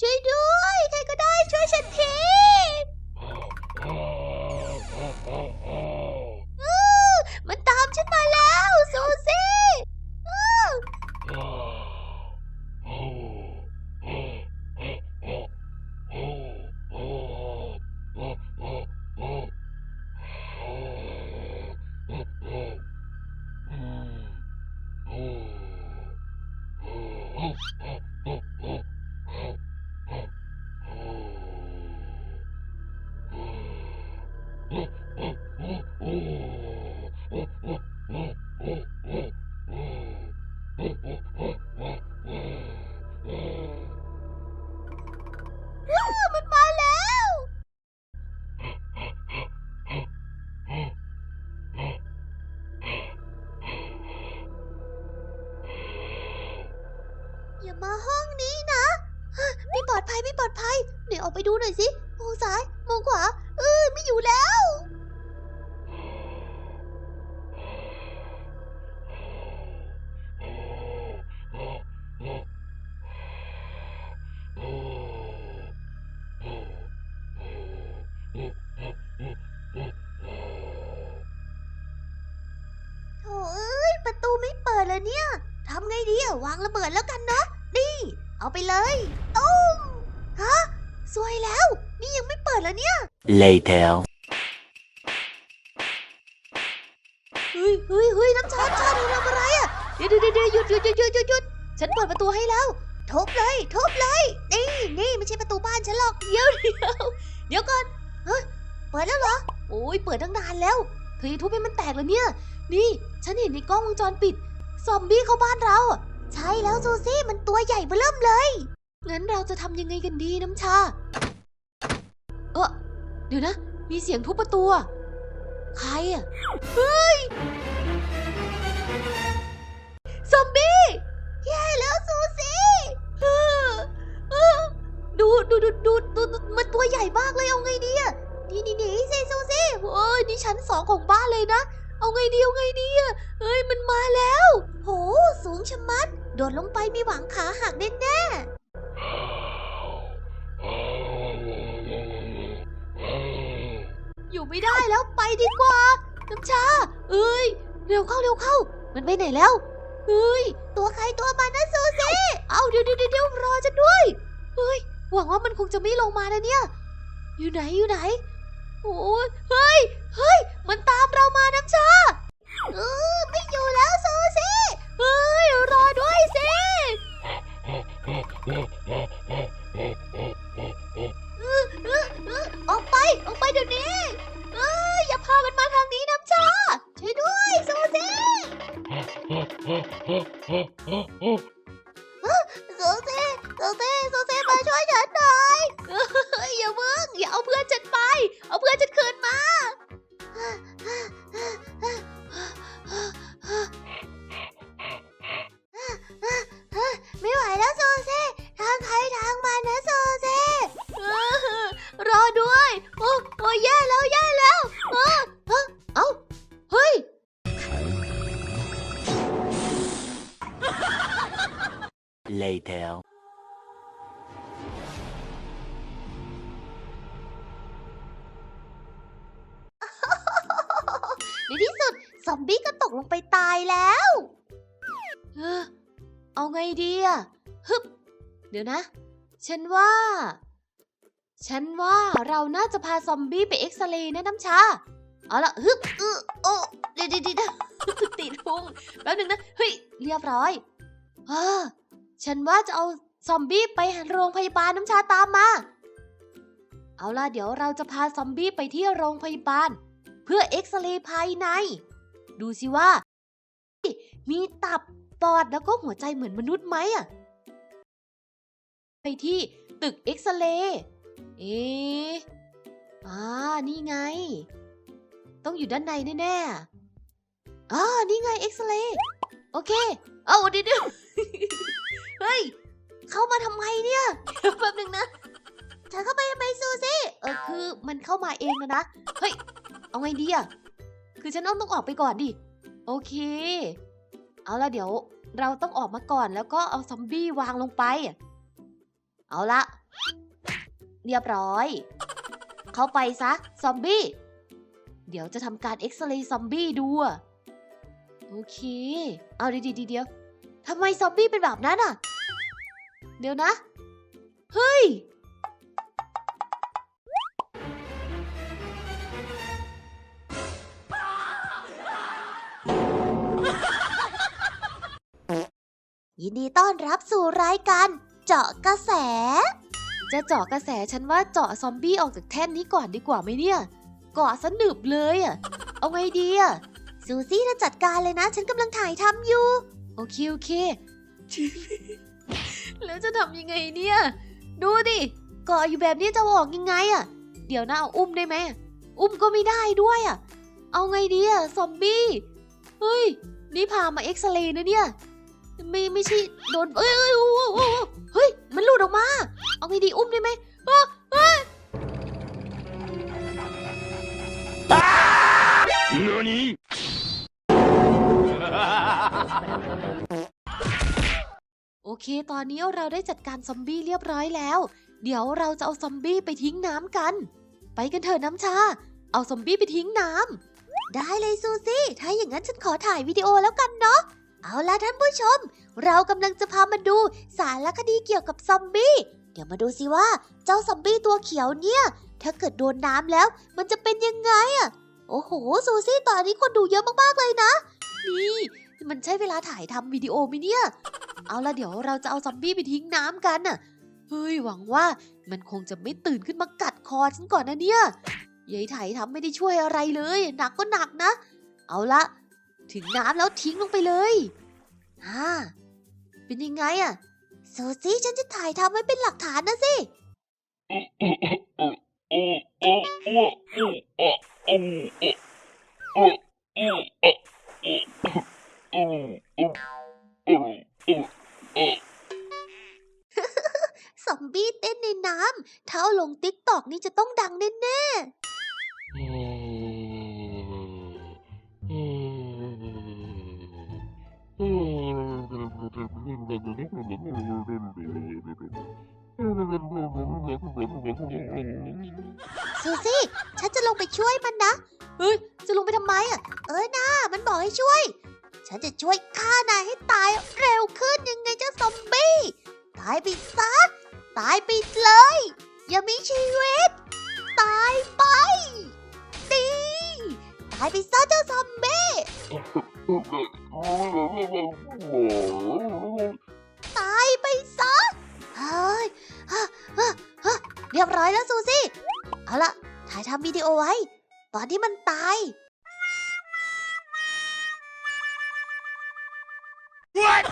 ช่ว มันมาแล้ว อย่ามาห้องนี้นะฮะไม่ปลอดภัยไม่ปลอดภัย เดี๋ยวออกไปดูหน่อยสิ มองซ้าย มองขวา วางระเบิดแล้วกันนะนี่ เอาไปเลยตุ้มฮะสวยแล้ว นี่ยังไม่เปิดแล้วเนี่ย Later. เฮ้ยเฮ้ยเฮ้ยน้ำชาน้ำชาเธอทำอะไรอะเดี๋ยวเดี๋ยวเดี๋ยวหยุดหยุดหยุดหยุดหยุดหยุดฉันเปิดประตูให้แล้ว ทุบเลยทุบเลย นี่นี่ไม่ใช่ประตูบ้านฉันหรอกเดี๋ยวเดี๋ยวเดี๋ยวก่อนฮะเปิดแล้วเหรอ โอ้ยเปิดตั้งนานแล้วเธอจะทุบให้มันแตกเลยเนี่ย นี่ ฉันเห็นในกล้องวงจรปิด ซอมบี้เข้าบ้านเราอะ ใช่แล้วซูซี่มันตัวใหญ่เบ้อเริ่มเลย งั้นเราจะทำยังไงกันดีน้ำชา เออเดี๋ยวนะ มีเสียงทุบประตูอะใครอะเฮ้ย งชะมัด โดดลงไปมีหวังขาหักแน่ๆอยู่ไม่ได้แล้วไปดีกว่า น้ำชา เอ้ย เร็วเข้าเร็วเข้า มันไปไหนแล้วเฮ้ย ตัวใครตัวมันนะซูซี่เอาเดี๋ยวเดี๋ยวเดี๋ยวรอฉันด้วย เฮ้ย หวังว่ามันคงจะไม่ลงมานะเนี่ย อยู่ไหนอยู่ไหน โอ้ย เฮ้ย เฮ้ย มันตามเรามาน้ำชา เออไม่อยู่แล้วซ เฮ้ย รอด้วยสิเออเออกไป ออกไปเดี๋ยวนี้เอ้ยอย่าพามันมาทางนี้น้ำชา ช่วยด้วยซูซี่ซูซี่ซูซี่ซูซี่มาช่วยฉันหน่อยเอ้ยอย่าเพิ่งอย่าเอาเพื่อนฉันไป เอาเพื่อนฉันคืนมา โซเซ่ทางใครทางมันนะโซเซ่เออรอด้วย โอ้โอ้แย่แล้วแย่แล้วเออเออเอ้าเฮ้ย Later. ในที่สุด ซอมบี้ก็ตกลงไปตายแล้ว เออเอาไงดีอะ ฮึบ เดี๋ยวนะ ฉันว่า ฉันว่าเราน่าจะพาซอมบี้ไปเอ็กซเรย์นะน้ำชา เอาละฮึบเออโอ้เดี๋ยวเดี๋ยวเดี๋ยวติดพุงแป๊บหนึงนะ เฮ้ย เรียบร้อยเออฉันว่าจะเอาซอมบี้ไปโรงพยาบาลน้ำชาตามมา เอาล่ะเดี๋ยวเราจะพาซอมบี้ไปที่โรงพยาบาล เพื่อเอ็กซเรย์ภายใน ดูสิว่า มีตับปอดแล้วก็หัวใจเหมือนมนุษย์ไหมอะ ไปที่ตึกเอ็กซเรย์เอ๊ะอ่า นี่ไง ต้องอยู่ด้านในแน่ๆอ่านี่ไงเอ็กซเรย์โอเค เอาเดี๋ยวเดียวเฮ้ย เข้ามาทำไมเนี่ย แป๊บหนึ่งนะเธอเข้าไปทำไมซูซี่เออคือมันเข้ามาเองนะนะ เฮ้ย เอาไงดีอะคือฉันต้องต้องออกไปก่อนดิ โอเค เอาละเดี๋ยว เราต้องออกมาก่อนแล้วก็เอาซอมบี้วางลงไป เอาละ เรียบร้อย เข้าไปซะ ซอมบี้ เดี๋ยวจะทำการเอ็กซเรย์ซอมบี้ดู โอเค เอาดีดีๆเดี๋ยวทำไมซอมบี้เป็นแบบนั้นอะ เดี๋ยวนะ เฮ้ย ยินดีต้อนรับสู่รายการ เจาะกระแส จะเจาะกระแสฉันว่าเจาะซอมบี้ออกจากแท่นนี้ก่อนดีกว่าไหมเนี่ยเกาะสนึบเลยอะ เอาไงดีอะซูซี่จะจัดการเลยนะ ฉันกำลังถ่ายทำอยู่ โอเคโอเค แล้วจะทำยังไงเนี่ย ดูดิเกาะอยู่แบบนี้จะอออกยังไงอะ เดี๋ยวนะเอาอุ้มได้ไหม อุ้มก็ไม่ได้ด้วยอะ เอาไงดีอะซอมบี้ เฮ้ย นี่พามาเอ็กซเรย์นะเนี่ย ไม่ไม่ใช่โดนเอ้ยเอ้ยโอ้โอ้เฮ้ยมันหลุดออกมา เอาไงดีอุ้มได้ไหมอ้อเอ้ย何โอเค ตอนนี้เราได้จัดการซอมบี้เรียบร้อยแล้ว เดี๋ยวเราจะเอาซอมบี้ไปทิ้งน้ำกัน ไปกันเถอะน้ำชา เอาซอมบี้ไปทิ้งน้ำได้เลยซูซี่ ถ้าอย่างนั้นฉันขอถ่ายวิดีโอแล้วกันเนาะ เอาล่ะท่านผู้ชม เรากำลังจะพามาดูสารคดีเกี่ยวกับซอมบี้ เดี๋ยวมาดูสิว่าเจ้าซอมบี้ตัวเขียวเนี่ย ถ้าเกิดโดนน้ำแล้ว มันจะเป็นยังไงอะโอ้โหซูซี่ตอนนี้คนดูเยอะมากๆเลยนะ นี่มันใช่เวลาถ่ายทำวิดีโอไหมเนี่ย เอาละเดี๋ยวเราจะเอาซอมบี้ไปทิ้งน้ำกันน่ะ เฮ้ยหวังว่ามันคงจะไม่ตื่นขึ้นมากัดคอฉันก่อนนะเนี่ยยายไถทำไม่ได้ช่วยอะไรเลย หนักก็หนักนะ เอาละ ถึงน้ำแล้วทิ้งลงไปเลยฮ่าเป็นยังไงอะซูซี่ฉันจะถ่ายทำไว้เป็นหลักฐานนะสิ ซอมบี้เต้นในน้ำถ้าเอาลงติ๊กตอกนี่จะต้องดังแน่ๆ ซูซี่ฉันจะลงไปช่วยมันนะเฮ้ยจะลงไปทำไมอะ เออนะมันบอกให้ช่วย ฉันจะช่วยฆ่านายให้ตายเร็วขึ้นยังไงเจ้าซอมบี้ตายไปซะตายไปเลย อย่ามีชีวิต ตายไปายไปซะเจ้าซอมบี้ตายไปซะเฮ้ยฮะฮะฮะเรียบร้อยแล้วซูซี่ เอาละถ่ายทำวิดีโอไว้ ตอนที่มันตาย What